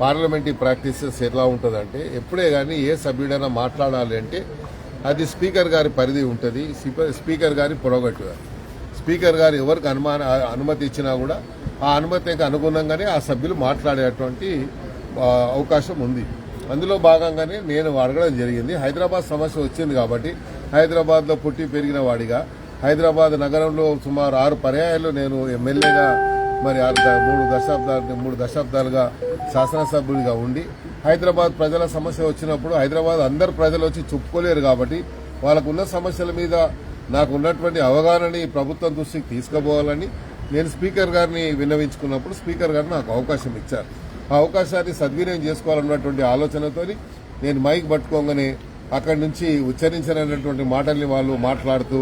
Parliamentary practices ఎలా ఉంటుందంటే ఎప్పుడే కానీ ఏ సభ్యుడైనా మాట్లాడాలి అంటే అది స్పీకర్ గారి పరిధి ఉంటుంది స్పీకర్- స్పీకర్ గారి పొరగట్టు స్పీకర్ గారు ఎవరికి అనుమాన అనుమతి ఇచ్చినా కూడా ఆ అనుమతికి అనుగుణంగానే ఆ సభ్యులు మాట్లాడేటువంటి అవకాశం ఉంది. అందులో భాగంగానే నేను అడగడం జరిగింది. హైదరాబాద్ సమస్య వచ్చింది కాబట్టి హైదరాబాద్లో పుట్టి పెరిగిన వాడిగా హైదరాబాద్ నగరంలో సుమారు ఆరు పర్యాయాలు నేను ఎమ్మెల్యేగా మరి ఆరు మూడు దశాబ్దాలు మూడు దశాబ్దాలుగా శాసనసభ్యుడిగా ఉండి హైదరాబాద్ ప్రజల సమస్య వచ్చినప్పుడు హైదరాబాద్ అందరు ప్రజలు వచ్చి చెప్పుకోలేరు కాబట్టి వాళ్ళకు ఉన్న సమస్యల మీద నాకు ఉన్నటువంటి అవగాహనని ప్రభుత్వం దృష్టికి తీసుకుపోవాలని నేను స్పీకర్ గారిని విన్నవించుకున్నప్పుడు స్పీకర్ గారు నాకు అవకాశం ఇచ్చారు. ఆ అవకాశాన్ని సద్వినియోగం చేసుకోవాలన్నటువంటి ఆలోచనతో నేను మైక్ పట్టుకోగానే అక్కడి నుంచి ఉచ్చరించనటువంటి మాటల్ని వాళ్ళు మాట్లాడుతూ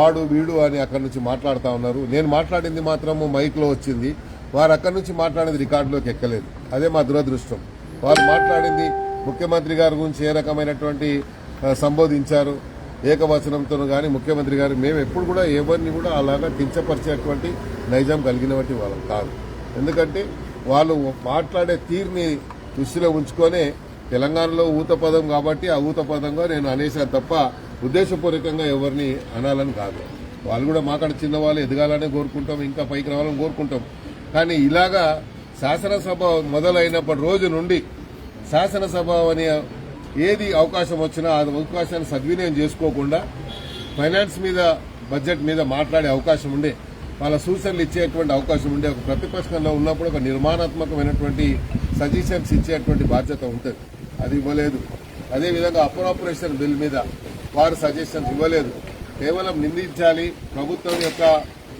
వాడు వీడు అని అక్కడి నుంచి మాట్లాడుతూ ఉన్నారు. నేను మాట్లాడింది మాత్రము మైక్లో వచ్చింది. వారు అక్కడి నుంచి మాట్లాడేది రికార్డులోకి ఎక్కలేదు. అదే మా దురదృష్టం. వారు మాట్లాడింది ముఖ్యమంత్రి గారి గురించి ఏ రకమైనటువంటి సంబోధించారు ఏకవచనంతో కానీ ముఖ్యమంత్రి గారు మేము ఎప్పుడు కూడా ఎవరిని కూడా అలాగా కించపరిచేటువంటి నైజాం కలిగినటువంటి వాళ్ళం కాదు. ఎందుకంటే వాళ్ళు మాట్లాడే తీరుని దృష్టిలో ఉంచుకొనే తెలంగాణలో ఊత పదం కాబట్టి ఆ ఊత పదంగా నేను అనేసాను తప్ప ఉద్దేశపూర్వకంగా ఎవరిని అనాలని కాదు. వాళ్ళు కూడా మాకాడ చిన్నవాళ్ళు ఎదగాలనే ఎదగాలని కోరుకుంటాం ఇంకా పైకి రావాలని కోరుకుంటాం. కానీ ఇలాగా శాసనసభ మొదలైనప్పటి రోజు నుండి శాసనసభ అనే ఏది అవకాశం వచ్చినా ఆ అవకాశాన్ని సద్వినియోగం చేసుకోకుండా ఫైనాన్స్ మీద బడ్జెట్ మీద మాట్లాడే అవకాశం ఉండే వాళ్ళ సూచనలు ఇచ్చేటువంటి అవకాశం ఉండే ఒక ప్రతిపక్షంలో ఉన్నప్పుడు ఒక నిర్మాణాత్మకమైనటువంటి సజెషన్స్ ఇచ్చేటువంటి బాధ్యత ఉంటుంది. అది ఇవ్వలేదు. అదేవిధంగా అప్రాపరేషన్ బిల్ మీద వారు సజెషన్స్ ఇవ్వలేదు. కేవలం నిందించాలి ప్రభుత్వం యొక్క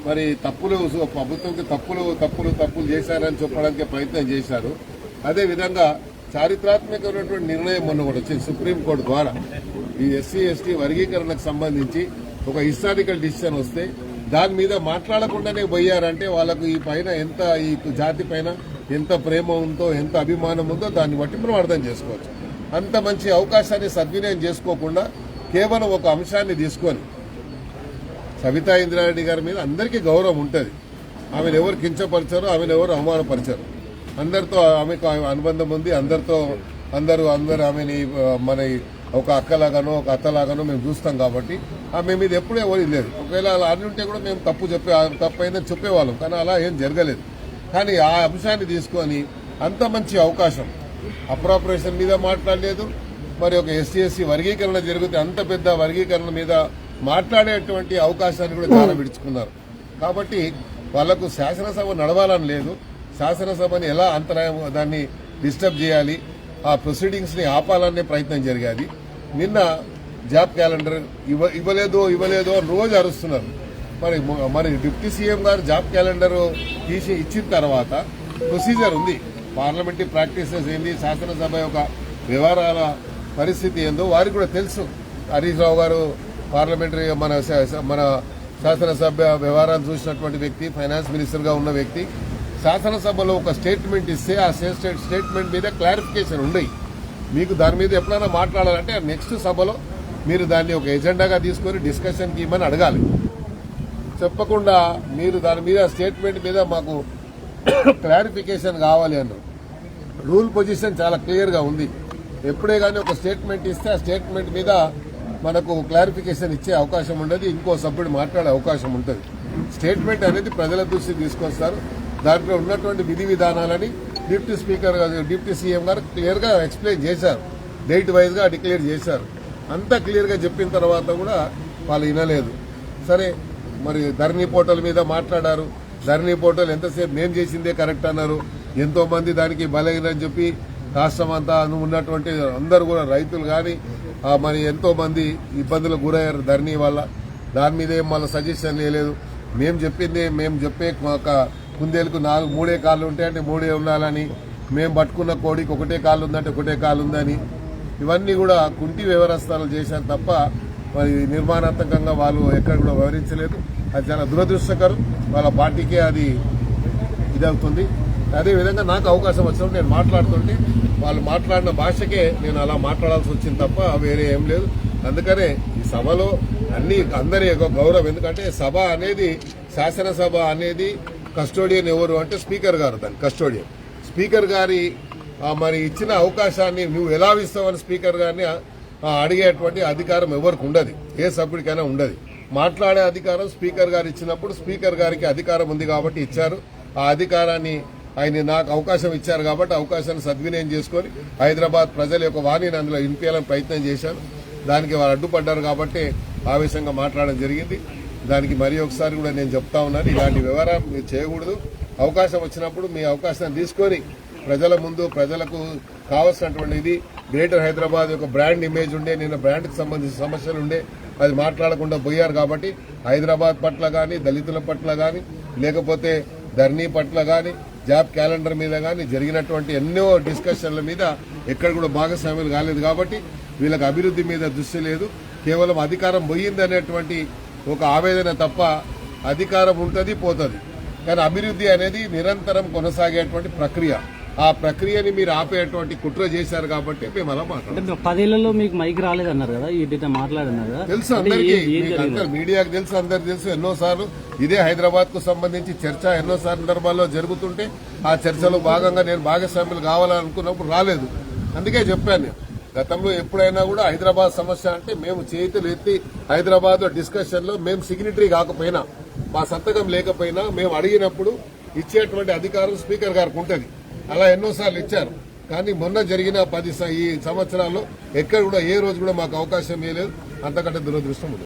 మరి తప్పులు ప్రభుత్వంకి తప్పులు తప్పులు తప్పులు చేశారని చెప్పడానికి ప్రయత్నం చేశారు. అదేవిధంగా చారిత్రాత్మకమైనటువంటి నిర్ణయం మొన్న కూడా వచ్చింది. సుప్రీంకోర్టు ద్వారా ఈ ఎస్సీ ఎస్టీ వర్గీకరణకు సంబంధించి ఒక హిస్టారికల్ డిసిషన్ వస్తే దాని మీద మాట్లాడకుండానే పోయారంటే వాళ్ళకు ఈ పైన ఎంత ఈ జాతి పైన ఎంత ప్రేమ ఉందో ఎంత అభిమానం ఉందో దాన్ని బట్టి మనం అర్థం చేసుకోవచ్చు. అంత మంచి అవకాశాన్ని సద్వినియోగం చేసుకోకుండా కేవలం ఒక అంశాన్ని తీసుకొని సవితా ఇంద్రారెడ్డి గారి మీద అందరికీ గౌరవం ఉంటుంది. ఆమెను ఎవరు కించపరిచారు ఆమెను ఎవరు అవమానపరిచారు. అందరితో ఆమెకు అనుబంధం ఉంది. అందరితో అందరూ అందరు ఆమెని మన ఒక అక్కలాగానో ఒక అత్తలాగానో మేము చూస్తాం కాబట్టి ఆమె మీద ఎప్పుడూ ఎవరు లేదు. ఒకవేళ అలా అని ఉంటే కూడా మేము తప్పు చెప్పే తప్పు అయిందని చెప్పేవాళ్ళం. కానీ అలా ఏం జరగలేదు. కానీ ఆ అంశాన్ని తీసుకొని అంత మంచి అవకాశం అప్రాపరేషన్ మీద మాట్లాడలేదు. మరి ఒక ఎస్సీఎస్సీ వర్గీకరణ జరిగితే అంత పెద్ద వర్గీకరణ మీద మాట్లాడేటువంటి అవకాశాన్ని కూడా చాలా విడుచుకున్నారు. కాబట్టి వాళ్ళకు శాసనసభ నడవాలని లేదు. శాసనసభని ఎలా అంతరాయం దాన్ని డిస్టర్బ్ చేయాలి ఆ ప్రొసీడింగ్స్ని ఆపాలనే ప్రయత్నం జరిగేది. నిన్న జాబ్ క్యాలెండర్ ఇవ్వ ఇవ్వలేదో ఇవ్వలేదో అని రోజు అరుస్తున్నారు. మరి మరి డిప్యూటీ సీఎం గారు జాబ్ క్యాలెండర్ తీసి ఇచ్చిన తర్వాత ప్రొసీజర్ ఉంది. పార్లమెంటరీ ప్రాక్టీసెస్ ఏంది శాసనసభ యొక్క వ్యవహారాల పరిస్థితి ఏందో వారికి కూడా తెలుసు. హరీష్ రావు గారు పార్లమెంటరీ మన శా- మన శాసనసభ వ్యవహారాలు చూసినటువంటి వ్యక్తి ఫైనాన్స్ మినిస్టర్గా ఉన్న వ్యక్తి. శాసనసభలో ఒక స్టేట్మెంట్ ఇస్తే ఆ స్టేట్ స్టేట్మెంట్ మీద క్లారిఫికేషన్ ఉండయి మీకు దాని మీద ఎప్పుడైనా మాట్లాడాలంటే నెక్స్ట్ సభలో మీరు దాన్ని ఒక ఎజెండాగా తీసుకొని డిస్కషన్కి ఇవ్వమని అడగాలి. చెప్పకుండా మీరు దాని మీద స్టేట్మెంట్ మీద మాకు క్లారిఫికేషన్ కావాలి అన్నారు. రూల్ పొజిషన్ చాలా క్లియర్గా ఉంది. ఎప్పుడే కానీ ఒక స్టేట్మెంట్ ఇస్తే ఆ స్టేట్మెంట్ మీద మనకు క్లారిఫికేషన్ ఇచ్చే అవకాశం ఉండదు. ఇంకో సభ్యుడు మాట్లాడే అవకాశం ఉంటుంది. స్టేట్మెంట్ అనేది ప్రజల దృష్టి తీసుకొస్తారు. దాంట్లో ఉన్నటువంటి విధి విధానాలని డిప్యూటీ స్పీకర్ గారు, డిప్యూటీ సీఎం గారు క్లియర్గా ఎక్స్ప్లెయిన్ చేశారు. డేట్ వైజ్గా డిక్లేర్ చేశారు. అంతా క్లియర్గా చెప్పిన తర్వాత కూడా వాళ్ళు వినలేదు. సరే మరి ధరణి పోర్టల్ మీద మాట్లాడారు. ధరణి పోర్టల్ ఎంతసేపు నేను చేసిందే కరెక్ట్ అన్నారు. ఎంతోమంది దానికి బలైనని చెప్పి రాష్ట్రం అంతా ఉన్నటువంటి అందరు కూడా రైతులు కానీ మరి ఎంతోమంది ఇబ్బందులకు గురయ్యారు ధరణి వల్ల దాని మీద ఏం మళ్ళీ సజెషన్ లేదు మేము చెప్పింది మేము చెప్పే ఒక కుందేలకు నాలుగు మూడే కాళ్ళు ఉంటాయి అంటే మూడే ఉండాలని. మేము పట్టుకున్న కోడికి ఒకటే కాళ్ళు ఉందంటే ఒకటే కాళ్ళు ఉందని. ఇవన్నీ కూడా కుంటి వ్యవస్థలు చేశారు తప్ప మరి నిర్మాణాత్మకంగా వాళ్ళు ఎక్కడ కూడా వివరించలేదు అది చాలా దురదృష్టకరం. వాళ్ళ పార్టీకే అది ఇదవుతుంది. అదేవిధంగా నాకు అవకాశం వచ్చినప్పుడు నేను మాట్లాడుతుంటే వాళ్ళు మాట్లాడిన భాషకే నేను అలా మాట్లాడాల్సి వచ్చింది తప్ప వేరే ఏం లేదు. అందుకనే ఈ సభలో అన్ని అందరి గౌరవం. ఎందుకంటే సభ అనేది శాసనసభ అనేది కస్టోడియన్ ఎవరు అంటే స్పీకర్ గారు దాని కస్టోడియన్. స్పీకర్ గారి మరి ఇచ్చిన అవకాశాన్ని నువ్వు ఎలా ఇస్తావని స్పీకర్ గారిని అడిగేటువంటి అధికారం ఎవరికి ఉండదు. ఏ సభ్యుడికైనా ఉండదు. మాట్లాడే అధికారం స్పీకర్ గారు ఇచ్చినప్పుడు స్పీకర్ గారికి అధికారం ఉంది కాబట్టి ఇచ్చారు. ఆ అధికారాన్ని ఆయన నాకు అవకాశం ఇచ్చారు కాబట్టి అవకాశాన్ని సద్వినియోగం చేసుకొని హైదరాబాద్ ప్రజల యొక్క వాణిని అందులో వినిపించాలని ప్రయత్నం చేశాను దానికి వారు అడ్డుపడ్డారు కాబట్టి ఆవేశంగా మాట్లాడడం జరిగింది. దానికి మరి ఒకసారి కూడా నేను చెప్తా ఉన్నాను ఇలాంటి వ్యవహారం మీరు చేయకూడదు. అవకాశం వచ్చినప్పుడు మీ అవకాశాన్ని తీసుకొని ప్రజల ముందు ప్రజలకు కావలసినటువంటిది గ్రేటర్ హైదరాబాద్ యొక్క బ్రాండ్ ఇమేజ్ ఉండే నిన్న బ్రాండ్కి సంబంధించిన సమస్యలు ఉండే అది మాట్లాడకుండా పోయారు కాబట్టి హైదరాబాద్ పట్ల కానీ దళితుల పట్ల కానీ లేకపోతే ధర్నీ పట్ల కానీ జాబ్ క్యాలెండర్ మీద కానీ జరిగినటువంటి ఎన్నో డిస్కషన్ల మీద ఎక్కడ కూడా భాగస్వామ్యం కాలేదు కాబట్టి వీళ్ళకి అభివృద్ధి మీద దృష్టి లేదు. కేవలం అధికారం పోయింది అనేటువంటి ఒక ఆవేదన తప్ప అధికారం ఉంటుంది పోతుంది. కానీ అభివృద్ధి అనేది నిరంతరం కొనసాగేటువంటి ప్రక్రియ. ఆ ప్రక్రియని మీరు ఆపేటువంటి కుట్ర చేశారు కాబట్టి మేము అలా మాట్లాడాం అంటే పదేళ్ళలో మీకు మైక్ రాలేదన్నారు కదా ఈ డేటా మాట్లాడన్నారు తెలుసు అంటే అందరికీ మీడియాకు తెలుసు అందరికి తెలుసు ఎన్నోసార్లు ఇదే హైదరాబాద్కు సంబంధించి చర్చ ఎన్నో సందర్భాల్లో జరుగుతుంటే ఆ చర్చలో భాగంగా నేను భాగస్వాములు కావాలనుకున్నప్పుడు రాలేదు. అందుకే చెప్పాను నేను. గతంలో ఎప్పుడైనా కూడా హైదరాబాద్ సమస్య అంటే మేము చేతులు ఎత్తి హైదరాబాద్ డిస్కషన్లో మేము సిగ్నటరీ కాకపోయినా మా సంతకం లేకపోయినా మేము అడిగినప్పుడు ఇచ్చేటువంటి అధికారం స్పీకర్ గారికి ఉంటుంది. అలా ఎన్నోసార్లు ఇచ్చారు. కానీ మొన్న జరిగిన పది ఈ సంవత్సరాల్లో ఎక్కడ కూడా ఏ రోజు కూడా మాకు అవకాశం ఇవ్వలేదు అంతకంటే దురదృష్టం ఉంది.